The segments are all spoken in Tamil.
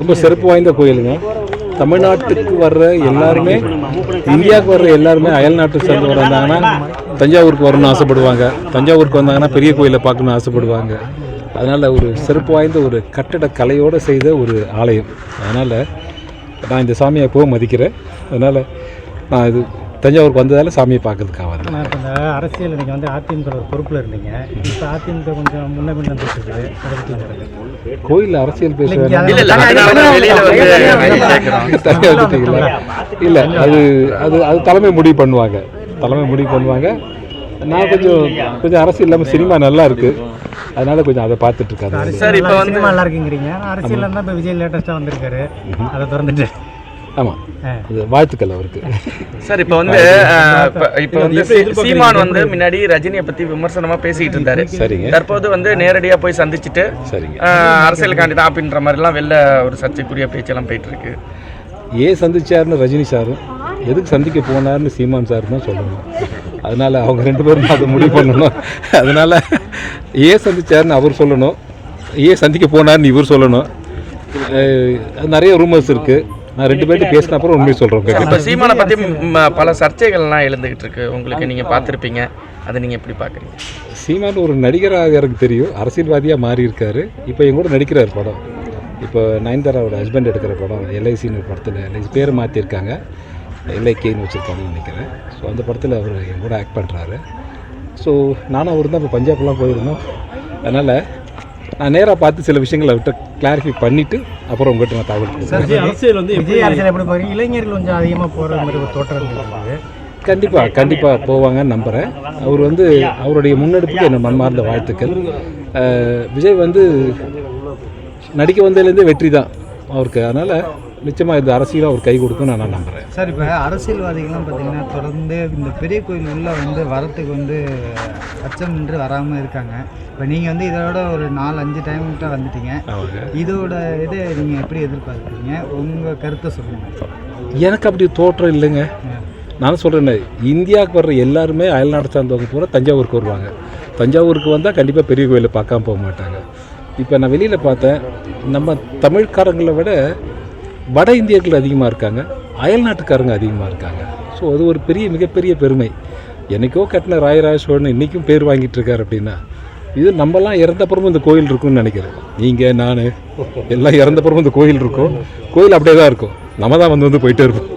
ரொம்ப சிறப்பு வாய்ந்த கோயிலுங்க. தமிழ்நாட்டுக்கு வர்ற எல்லாருமே இந்தியாவுக்கு வர்ற எல்லாருமே அயல் நாட்டு சேர்ந்தவர் வந்தாங்கன்னா தஞ்சாவூருக்கு வரணும்னு ஆசைப்படுவாங்க. தஞ்சாவூருக்கு வந்தாங்கன்னா பெரிய கோயிலை பார்க்கணும்னு ஆசைப்படுவாங்க. அதனால் ஒரு சிறப்பு வாய்ந்த ஒரு கட்டட கலையோடு செய்த ஒரு ஆலயம். அதனால் நான் இந்த சாமியை போக மதிக்கிறேன். அதனால் நான் இது தஞ்சாவூருக்கு வந்ததால் சாமியை பார்க்கறதுக்காக இப்போ இந்த அரசியல் நீங்கள் வந்து அதிமுக ஒரு பொறுப்பில் இருந்தீங்க. இப்போ அதிமுக கொஞ்சம் முன்ன பின்ன இருக்குது கோயிலில் அரசியல் பேச இல்ல, தான் வந்து தனியாக அது அது அது தலைமை முடிவு பண்ணுவாங்க. தலைமை முடிவு பண்ணுவாங்க. நான் கொஞ்சம் கொஞ்சம் அரசியல் இல்லாமல் சினிமா நல்லா இருக்கு. அதனால கொஞ்சம் அதை பார்த்துட்டு இருக்காங்க சார், இப்ப வந்து- சினிமா நல்லா இருக்குங்கிறீங்க. அரசியல் இருந்தால் இப்போ விஜய் லேட்டஸ்ட்டாக வந்திருக்காரு. அதை திறந்துட்டு. ஆமாம். அது வாழ்த்துக்கள் அவருக்கு. சார் இப்போ வந்து இப்ப- இப்போ வந்து சீமான் வந்து முன்னாடி ரஜினியை பத்தி விமர்சனமா பேசிட்டு இருந்தாரு. சரிங்க. தற்போது வந்து நேரடியா போய் சந்திச்சுட்டு சரிங்க. அரசியலுக்காண்டி தான் அப்படின்ற மாதிரிலாம் வெளில ஒரு சர்ச்சைக்குரிய பேச்செல்லாம் போயிட்டு இருக்கு ஏன் சந்திச்சாருன்னு ரஜினி சாரும் எதுக்கு சந்திக்க போனார்னு சீமான் சார் தான் சொல்லணும். அதனால அவங்க ரெண்டு பேரும் அதை முடிவு பண்ணணும். அதனால ஏன் சந்திச்சாருன்னு அவர் சொல்லணும். ஏன் சந்திக்க போனார்னு இவர் சொல்லணும். நிறைய ரூமர்ஸ் இருக்கு. நான் ரெண்டு பேர்ட்டு பேசின அப்புறம் உண்மையை சொல்கிறேன் இப்போ சீமானை பத்தி ம், பல சர்ச்சைகள்லாம் எழுந்துகிட்டு இருக்கு. உங்களுக்கு நீங்க பார்த்திருப்பீங்க. அதை நீங்க எப்படி பாக்குறீங்க சீமான் ஒரு நடிகராக எனக்கு தெரியும். அரசியல்வாதியாக மாறி இருக்காரு. இப்போ என் கூட நடிக்கிறார் படம். இப்போ நயன்தாராவோட ஹஸ்பண்ட் எடுக்கிற படம் எல்ஐசின்னு ஒரு படத்தில் எல்ஐசி பேர் மாற்றிருக்காங்க எல்ஐகேன்னு வச்சுருக்காங்கன்னு நினைக்கிறேன். ஸோ அந்த படத்தில் அவர் என் கூட ஆக்ட் பண்ணுறாரு ஸோ நானும் அவர் தான் இப்போ பஞ்சாப்லாம் போயிருந்தோம். அதனால் நான் நேராக பார்த்து சில விஷயங்களை விட்டு கிளாரிஃபை பண்ணிவிட்டு அப்புறம் உங்கள்கிட்ட நான் தகவல் அரசியல் வந்து விஜய் அரசியல் எப்படி போகிறீங்க இளைஞர்கள் கொஞ்சம் அதிகமாக போகிற மாதிரி ஒரு தோற்றம் கண்டிப்பாக கண்டிப்பாக போவாங்கன்னு நம்புகிறேன் அவர் வந்து அவருடைய முன்னெடுப்புக்கு என்ன மன்மார்ந்த வாழ்த்துக்கள். விஜய் வந்து நடிக்க வந்ததுலேருந்தே வெற்றி தான் அவருக்கு. அதனால் நிச்சயமாக இந்த அரசியலும் அவர் கை கொடுக்கும்னு நான் நம்புகிறேன் சார் இப்போ அரசியல்வாதிகள்லாம் பார்த்தீங்கன்னா தொடர்ந்து இந்த பெரிய கோயில் உள்ள வந்து வரத்துக்கு வந்து அச்சமின்றி வராமல் இருக்காங்க. இப்போ நீங்கள் வந்து இதோட ஒரு நாலு அஞ்சு டைம்கிட்ட வந்துட்டீங்க. அவங்க இதோட இதை நீங்கள் எப்படி எதிர்பார்க்குறீங்க? உங்கள் கருத்தை சொல்லுங்கள் எனக்கு அப்படி தோற்றம் இல்லைங்க. நான் சொல்கிறேன் இந்தியாவுக்கு வர்ற எல்லாருமே அயல்நாடு சார்ந்தவங்க பூரா தஞ்சாவூருக்கு வருவாங்க. தஞ்சாவூருக்கு வந்தால் கண்டிப்பாக பெரிய கோயிலை பார்க்காம போக மாட்டாங்க. இப்போ நான் வெளியில் பார்த்தேன் நம்ம தமிழ்காரங்களை விட வட இந்தியர்கள் அதிகமாக இருக்காங்க அயல் நாட்டுக்காரங்க அதிகமாக இருக்காங்க. ஸோ அது ஒரு பெரிய மிகப்பெரிய பெருமை. என்னைக்கோ கட்டின ராயராஜ சோழன் இன்றைக்கும் பேர் வாங்கிட்டு இருக்கார் அப்படின்னா இது நம்மலாம் இறந்தப்புறமும் இந்த கோயில் இருக்கும்னு நினைக்கிறேன். நீங்கள் நான் எல்லாம் இறந்தப்புறமும் இந்த கோயில் இருக்கும். கோயில் அப்படியே தான் இருக்கும். நம்ம தான் வந்து வந்து போயிட்டே இருப்போம்.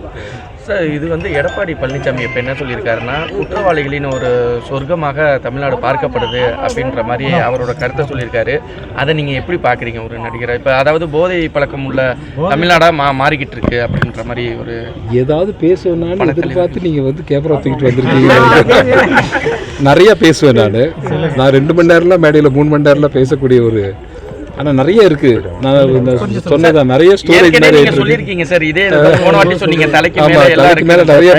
சார் இது வந்து எடப்பாடி பழனிசாமி இப்போ என்ன சொல்லியிருக்காருன்னா குற்றவாளிகளின் ஒரு சொர்க்கமாக தமிழ்நாடு பார்க்கப்படுது அப்படின்ற மாதிரி அவரோட கருத்தை சொல்லியிருக்காரு. அதை நீங்கள் எப்படி பார்க்குறீங்க ஒரு நடிகரை? இப்போ அதாவது போதை பழக்கம் உள்ள தமிழ்நாடாக மா மாறிக்கிட்டு இருக்கு அப்படின்ற மாதிரி ஒரு ஏதாவது பேசுவேனான்னு எதிர்பார்த்து நீங்கள் வந்து கேமரா தூக்கிட்டு வந்திருக்கீங்க. நிறைய பேசுவேன் நான். நான் ரெண்டு மணி நேரம்லாம் மேடையில் மூணு மணி நேரம்லாம் பேசக்கூடிய ஒரு ஆனால் நிறைய இருக்கு. நான் இந்த சொன்னதான் நிறைய ஸ்டோரேஜ் நிறைய சொல்லியிருக்கீங்க சார் இதே போன வாட்டி சொன்னீங்க தலைக்கு மேல எல்லாம் தலைக்கு மேல நிறைய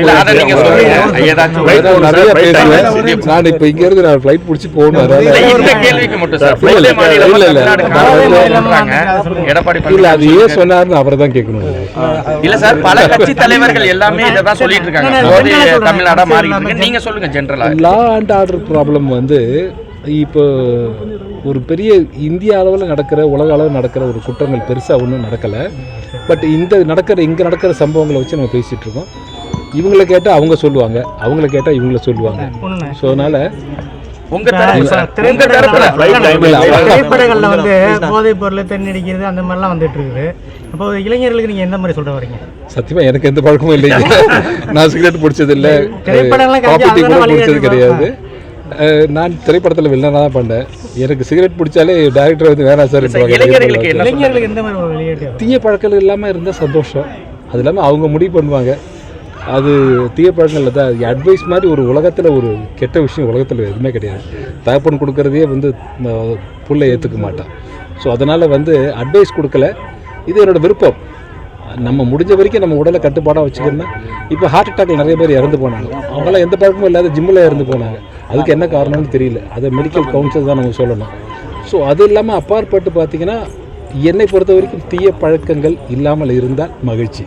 நிறைய பேசுவேன் நான் இப்போ இங்கேருந்து நான் ஃப்ளைட் பிடிச்சி போகணும் அதனால. இந்த கேள்விக்கு மட்டும் சார் இல்ல, இல்ல, இல்ல. எடப்பாடி இல்லை அது ஏன் சொன்னார்னு அவரை தான் கேட்கணும். இல்ல சார் பல கட்சி தலைவர்கள் எல்லாமே இதை தான் சொல்லிட்டு இருக்காங்க. தமிழ்நாடா மாறிட்டு இருக்கு. நீங்க சொல்லுங்க ஜென்ரலா லா அண்ட் ஆர்டர் ப்ராப்ளம் வந்து இப்போ ஒரு பெரிய இந்திய அளவில் நடக்கிற உலக அளவில் நடக்கிற ஒரு குற்றங்கள் பெருசாக ஒன்றும் நடக்கலை. பட் இந்த நடக்கிற இங்கே நடக்கிற சம்பவங்களை வச்சு நம்ம பேசிகிட்டு இருக்கோம். இவங்களை கேட்டால் அவங்க சொல்லுவாங்க அவங்கள கேட்டால் இவங்கள சொல்லுவாங்க. ஸோ அதனால் திரைப்படங்களில் வந்து போதைப் பொருள் தென்னடிக்கிறது அந்த மாதிரிலாம் வந்துட்டு இருக்குது. அப்போ இளைஞர்களுக்கு நீங்கள் எந்த மாதிரி சொல்ல வரீங்க? சத்தியமாக எனக்கு எந்த பழக்கமும் இல்லைங்க. நான் சிகரெட் பிடிச்சது இல்லை. கிடையாது. நான் திரைப்படத்தில் வில்லனாக தான் பண்ணேன். எனக்கு சிகரெட் பிடிச்சாலே டேரக்டர் வந்து வேணாம் சார் தீய பழக்கங்கள் இல்லாமல் இருந்தால் சந்தோஷம். அது இல்லாமல் அவங்க முடிவு பண்ணுவாங்க. அது தீய பழக்கங்கள் தான் அட்வைஸ் மாதிரி ஒரு உலகத்தில் ஒரு கெட்ட விஷயம் உலகத்தில் எதுவுமே கிடையாது. தகப்பன் கொடுக்கறதையே வந்து புள்ள ஏற்றுக்க மாட்டான். ஸோ அதனால் வந்து அட்வைஸ் கொடுக்கல. இது என்னோட விருப்பம். நம்ம முடிஞ்ச வரைக்கும் நம்ம உடலை கட்டுப்பாடாக வச்சுக்கணும்னா இப்போ ஹார்ட் அட்டாக்ல நிறைய பேர் இறந்து போனாங்க. அவங்களாம் எந்த பழக்கமும் இல்லாத ஜிம்மில் இறந்து போனாங்க. அதுக்கு என்ன காரணம்னு தெரியல. அதை மெடிக்கல் கவுன்சில் தான் நம்ம சொல்லணும். ஸோ அது இல்லாமல் அப்பாற்பட்டு பார்த்தீங்கன்னா என்னை பொறுத்த வரைக்கும் தீய பழக்கங்கள் இல்லாமல் இருந்தால் மகிழ்ச்சி.